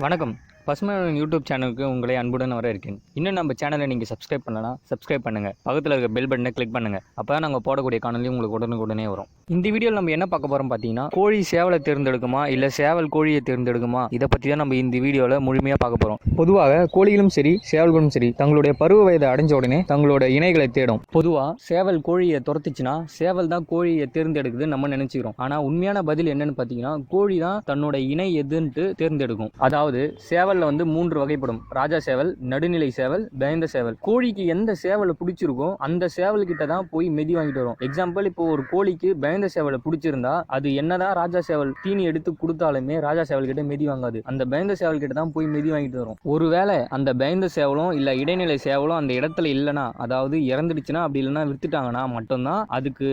வணக்கம். பசுமையான யூடியூப் சேனலுக்கு உங்களை அன்புடன் வர இருக்கேன் இன்னும் நம்ம சேனலை நீங்கள் சப்ஸ்கிரைப் பண்ணலாம் சப்ஸ்கிரைப் பண்ணுங்கள் பக்கத்தில் இருக்க பெல் பட்டனை கிளிக் பண்ணுங்கள் அப்போ தான் நாங்கள் போடக்கூடிய காணொலி உங்களுக்கு உடனுக்குடனே வரும். இந்த வீடியோவில் நம்ம என்ன பார்க்க போகிறோம் பார்த்தீங்கன்னா கோழி சேவலை தேர்ந்தெடுக்குமா இல்லை சேவல் கோழியை தேர்ந்தெடுக்குமா இதை பற்றி தான் நம்ம இந்த வீடியோவில் முழுமையாக பார்க்க போகிறோம் பொதுவாக கோழிகளும் சரி சேவல்களும் சரி தங்களுடைய பருவ வயதை அடைஞ்ச உடனே தங்களோட இணைகளை தேடும். பொதுவாக சேவல் கோழியை துரத்துச்சுன்னா சேவல் தான் கோழியை தேர்ந்தெடுக்குதுன்னு நம்ம நினச்சிக்கிறோம். ஆனால் உண்மையான பதில் என்னன்னு பார்த்தீங்கன்னா கோழி தான் தன்னோட இணை எதுன்ட்டு தேர்ந்தெடுக்கும். அதாவது சேவல் சேவலில் வந்து மூன்று வகைப்படும். ராஜா சேவல் நடுநிலை சேவல் பயந்த சேவல். கோழிக்கு எந்த சேவலை பிடிச்சிருக்கோ அந்த சேவல் கிட்ட தான் போய் மிதி வாங்கிட்டு வரும். எக்ஸாம்பிள் இப்போ ஒரு கோழிக்கு பயந்த சேவலை பிடிச்சிருந்தா அது என்னதான் ராஜா சேவல் தீனி எடுத்து கொடுத்தாலுமே ராஜா சேவல் கிட்ட மிதி வாங்காது. அந்த பயந்த சேவல் கிட்ட தான் போய் மிதி வாங்கிட்டு வரும். ஒருவேளை அந்த பயந்த சேவலும் இல்ல இடைநிலை சேவலும் அந்த இடத்துல இல்லைன்னா அதாவது இறந்துடுச்சுன்னா அப்படி இல்லைன்னா வித்துட்டாங்கன்னா மட்டும்தான் அதுக்கு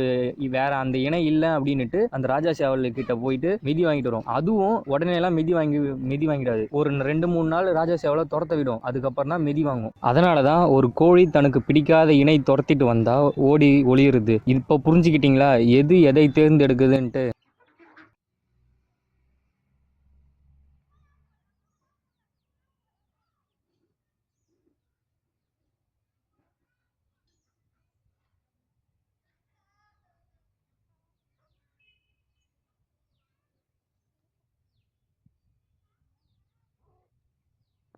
வேற அந்த இணை இல்லை அப்படின்னுட்டு அந்த ராஜா சேவல் கிட்ட போயிட்டு மிதி வாங்கிட்டு வரும். அதுவும் உடனே எல்லாம் மிதி வாங்கி மிதி வாங்கிடாது. ஒரு ரெண்டு மூணு நாள் ராஜா சேவலை துரத்த விடும். அதுக்கப்புறம் தான் மிதி வாங்கும். அதனால தான் ஒரு கோழி தனக்கு பிடிக்காத இணை துரத்திட்டு வந்தால் ஓடி ஒளியிருது இப்போ புரிஞ்சுக்கிட்டீங்களா? எது எதை தேர்ந்தெடுக்குதுன்ட்டு.